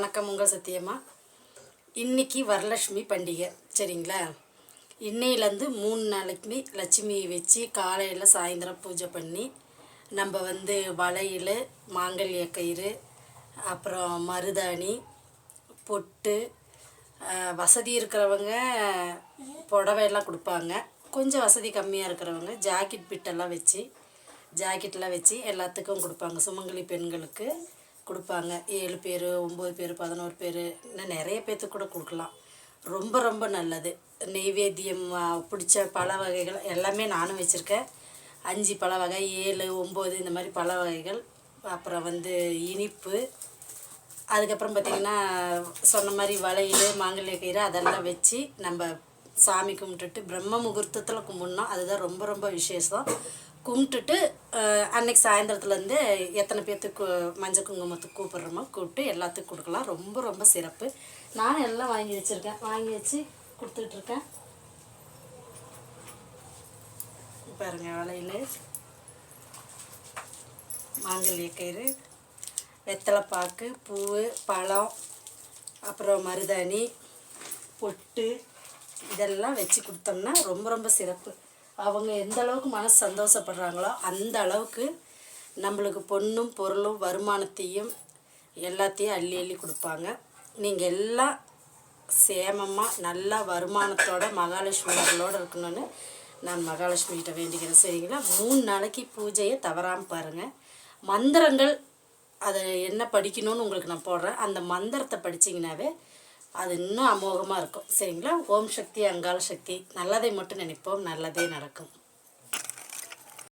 வணக்கம் உங்கள் சத்தியம்மா இன்னைக்கு வரலட்சுமி பண்டிகை சரிங்களா? இன்னையிலேருந்து மூணு நாளைக்குமே லட்சுமி வச்சு காலையில் சாயந்தரம் பூஜை பண்ணி நம்ம வந்து வளையல் மாங்கல்ய கயிறு அப்புறம் மருதாணி பொட்டு வசதி இருக்கிறவங்க புடவையெல்லாம் கொடுப்பாங்க. கொஞ்சம் வசதி கம்மியாக இருக்கிறவங்க ஜாக்கெட் பிட்டெல்லாம் வச்சு ஜாக்கெட்லாம் வச்சு எல்லாத்துக்கும் கொடுப்பாங்க சுமங்கலி பெண்களுக்கு. கொடுப்பாங்க. ஏழு பேர் ஒம்பது பேர் பதினோரு பேர் இன்னும் நிறைய பேர்த்துக்கு கூட கொடுக்கலாம். ரொம்ப ரொம்ப நல்லது. நெய்வேத்தியம் பிடிச்ச பல வகைகள் எல்லாமே நானும் வச்சுருக்கேன். அஞ்சு பல வகை ஏழு ஒம்பது இந்த மாதிரி பல வகைகள். அப்புறம் வந்து இனிப்பு. அதுக்கப்புறம் பார்த்திங்கன்னா சொன்ன மாதிரி வளையல் மாங்கல்ய கயிறு அதெல்லாம் வச்சு நம்ம சாமி கும்பிட்டுட்டு பிரம்ம முகூர்த்தத்தில் கும்பிட்ணும். அதுதான் ரொம்ப ரொம்ப விசேஷம். கும்பிட்டுட்டு அன்னைக்கு சாயந்தரத்துலேருந்து எத்தனை பேர்த்துக்கு மஞ்சள் குங்குமத்துக்கு கூப்பிட்றோமோ கூப்பிட்டு எல்லாத்துக்கும் கொடுக்கலாம். ரொம்ப ரொம்ப சிறப்பு. நானும் எல்லாம் வாங்கி வச்சுருக்கேன். வாங்கி வச்சு கொடுத்துட்ருக்கேன். பாருங்க வளையல். மாங்கல்ய கயிறு வெத்தலைப்பாக்கு பூ பழம் அப்புறம் மருதாணி பொட்டு இதெல்லாம் வச்சு கொடுத்தோம்னா ரொம்ப ரொம்ப சிறப்பு. அவங்க எந்த அளவுக்கு மனசு சந்தோஷப்படுறாங்களோ அந்த அளவுக்கு நம்மளுக்கு பொண்ணும் பொருளும் வருமானத்தையும் எல்லாத்தையும் அள்ளி அள்ளி கொடுப்பாங்க. நீங்கள் எல்லாம் சேமமாக நல்லா வருமானத்தோட மகாலட்சுமி இருக்கணும்னு நான் மகாலட்சுமி கிட்ட வேண்டிக்கிறேன். சரிங்களா? மூணு நாளைக்கு பூஜையை தவறாமல் பாருங்கள் மந்திரங்கள் அதை என்ன படிக்கணும்னு உங்களுக்கு நான் போடுறேன். அந்த மந்திரத்தை படிச்சீங்கன்னாவே அது இன்னும் அமோகமாக இருக்கும். சரிங்களா? ஓம் சக்தி அங்காள சக்தி. நல்லதை மட்டும் நினைப்போம். நல்லதே நடக்கும்.